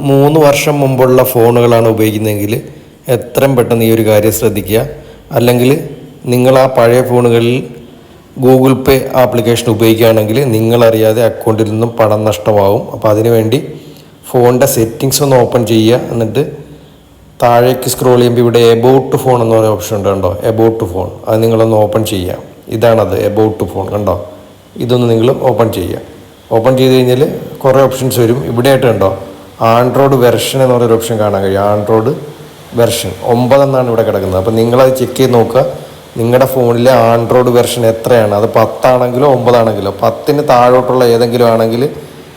മൂന്ന് വർഷം മുമ്പുള്ള ഫോണുകളാണ് ഉപയോഗിക്കുന്നതെങ്കിൽ എത്രയും പെട്ടെന്ന് ഈ ഒരു കാര്യം ശ്രദ്ധിക്കുക. അല്ലെങ്കിൽ നിങ്ങൾ ആ പഴയ ഫോണുകളിൽ ഗൂഗിൾ പേ ആപ്ലിക്കേഷൻ ഉപയോഗിക്കുകയാണെങ്കിൽ നിങ്ങളറിയാതെ അക്കൗണ്ടിൽ നിന്നും പണം നഷ്ടമാവും. അപ്പോൾ അതിനുവേണ്ടി ഫോണിന്റെ സെറ്റിങ്സ് ഒന്ന് ഓപ്പൺ ചെയ്യുക. എന്നിട്ട് താഴേക്ക് സ്ക്രോൾ ചെയ്യുമ്പോൾ ഇവിടെ എബൌട്ട് ഫോൺ എന്ന് പറയുന്ന ഓപ്ഷൻ ഉണ്ട് കണ്ടോ? About phone. അത് നിങ്ങളൊന്ന് ഓപ്പൺ ചെയ്യാം ഇതാണത് എബൌട്ട് ഫോൺ കണ്ടോ? ഇതൊന്ന് നിങ്ങൾ ഓപ്പൺ ചെയ്യുക. ഓപ്പൺ ചെയ്ത് കഴിഞ്ഞാൽ കുറേ ഓപ്ഷൻസ് വരും. ഇവിടെയായിട്ട് കണ്ടോ? ആൻഡ്രോയിഡ് വെർഷൻ എന്ന് പറയുന്ന ഓപ്ഷൻ കാണാൻ കഴിയും. ആൻഡ്രോയിഡ് വെർഷൻ ഒമ്പതെന്നാണ് ഇവിടെ കിടക്കുന്നത്. അപ്പോൾ നിങ്ങളത് ചെക്ക് ചെയ്ത് നോക്കുക. നിങ്ങളുടെ ഫോണിലെ ആൻഡ്രോയിഡ് വെർഷൻ എത്രയാണ്? അത് പത്താണെങ്കിലോ ഒമ്പതാണെങ്കിലോ? പത്തിന് താഴോട്ടുള്ള ഏതെങ്കിലും ആണെങ്കിൽ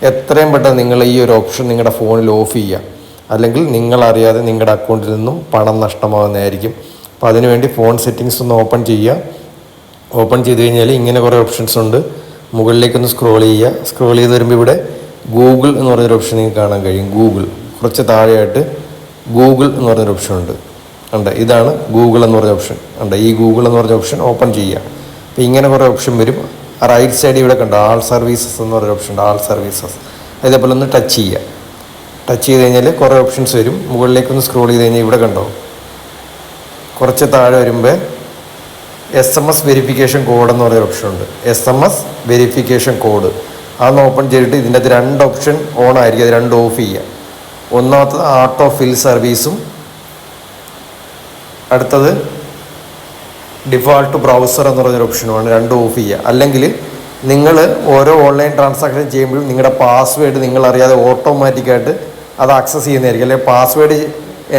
എത്രയും പെട്ടെന്ന് നിങ്ങൾ ഈ ഒരു ഓപ്ഷൻ നിങ്ങളുടെ ഫോണിൽ ഓഫ് ചെയ്യുക. അല്ലെങ്കിൽ നിങ്ങളറിയാതെ നിങ്ങളുടെ അക്കൗണ്ടിൽ നിന്നും പണം നഷ്ടമാകുന്നതായിരിക്കും അപ്പോൾ അതിനുവേണ്ടി ഫോൺ സെറ്റിങ്സ് ഒന്ന് ഓപ്പൺ ചെയ്യുക. ഓപ്പൺ ചെയ്ത് കഴിഞ്ഞാൽ ഇങ്ങനെ കുറേ ഓപ്ഷൻസ് ഉണ്ട്. മുകളിലേക്കൊന്ന് സ്ക്രോൾ ചെയ്യുക. സ്ക്രോൾ ചെയ്ത് വരുമ്പോൾ ഇവിടെ ഗൂഗിൾ എന്ന് പറഞ്ഞൊരു ഓപ്ഷൻ നിങ്ങൾക്ക് കാണാൻ കഴിയും. ഗൂഗിൾ. കുറച്ച് താഴെയായിട്ട് ഗൂഗിൾ എന്ന് പറഞ്ഞൊരു ഓപ്ഷൻ ഉണ്ട്. ഉണ്ട് ഇതാണ് ഗൂഗിൾ എന്ന് പറഞ്ഞ ഓപ്ഷൻ ഉണ്ട് ഈ ഗൂഗിൾ എന്ന് പറഞ്ഞ ഓപ്ഷൻ ഓപ്പൺ ചെയ്യുക. അപ്പോൾ ഇങ്ങനെ കുറേ ഓപ്ഷൻ വരും. റൈറ്റ് സൈഡ് ഇവിടെ കണ്ടോ ആൾ സർവീസസ് എന്ന് പറഞ്ഞ ഓപ്ഷൻ ഉണ്ട് ആൾ സർവീസസ് അതേപോലെ ഒന്ന് ടച്ച് ചെയ്യുക. ടച്ച് ചെയ്ത് കഴിഞ്ഞാൽ കുറേ ഓപ്ഷൻസ് വരും. മുകളിലേക്ക് ഒന്ന് സ്ക്രോൾ ചെയ്ത് കഴിഞ്ഞാൽ ഇവിടെ കണ്ടോ? കുറച്ച് താഴെ വരുമ്പോൾ S M S verification code എന്ന് പറയുന്ന ഓപ്ഷൻ ഉണ്ട്. S M S verification code അതൊന്ന് ഓപ്പൺ ചെയ്തിട്ട് ഇതിന്റെ അകത്ത് രണ്ട് ഓപ്ഷൻ ഓൺ ആയിരിക്കും. അത് രണ്ട് ഓഫ് ചെയ്യുക. ഒന്നാമത്തത് ആട്ടോ ഫിൽ സർവീസും അടുത്തത് ഡിഫോൾട്ട് ബ്രൗസർ എന്ന് പറഞ്ഞൊരു ഓപ്ഷനുമാണ് രണ്ട് ഓഫ് ചെയ്യുക. അല്ലെങ്കിൽ നിങ്ങൾ ഓരോ ഓൺലൈൻ ട്രാൻസാക്ഷൻ ചെയ്യുമ്പോഴും നിങ്ങളുടെ പാസ്വേഡ് നിങ്ങൾ അറിയാതെ ഓട്ടോമാറ്റിക്കായിട്ട് അത് ആക്സസ് ചെയ്യുന്നതായിരിക്കും. അല്ലെങ്കിൽ പാസ്വേഡ്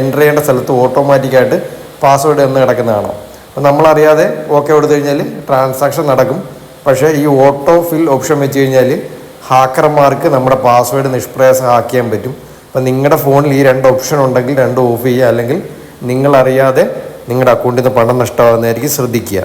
എന്റർ ചെയ്യേണ്ട സ്ഥലത്ത് ഓട്ടോമാറ്റിക്കായിട്ട് പാസ്വേഡ് എന്ന് കിടക്കുന്നതാണ്? അപ്പോൾ നമ്മളറിയാതെ ഓക്കെ കൊടുത്തു കഴിഞ്ഞാൽ ട്രാൻസാക്ഷൻ നടക്കും. പക്ഷേ ഈ ഓട്ടോ ഫിൽ ഓപ്ഷൻ വെച്ച് കഴിഞ്ഞാൽ ഹാക്കർമാർക്ക് നമ്മുടെ പാസ്വേഡ് നിഷ്പ്രയാസം ഹാക്ക് ചെയ്യാൻ പറ്റും. അപ്പം നിങ്ങളുടെ ഫോണിൽ ഈ രണ്ട് ഓപ്ഷൻ ഉണ്ടെങ്കിൽ രണ്ടും ഓഫ് ചെയ്യുക. അല്ലെങ്കിൽ നിങ്ങളറിയാതെ നിങ്ങളുടെ അക്കൗണ്ടിൽ നിന്ന് പണം നഷ്ടമാകുന്നതായിരിക്കും ശ്രദ്ധിക്കുക.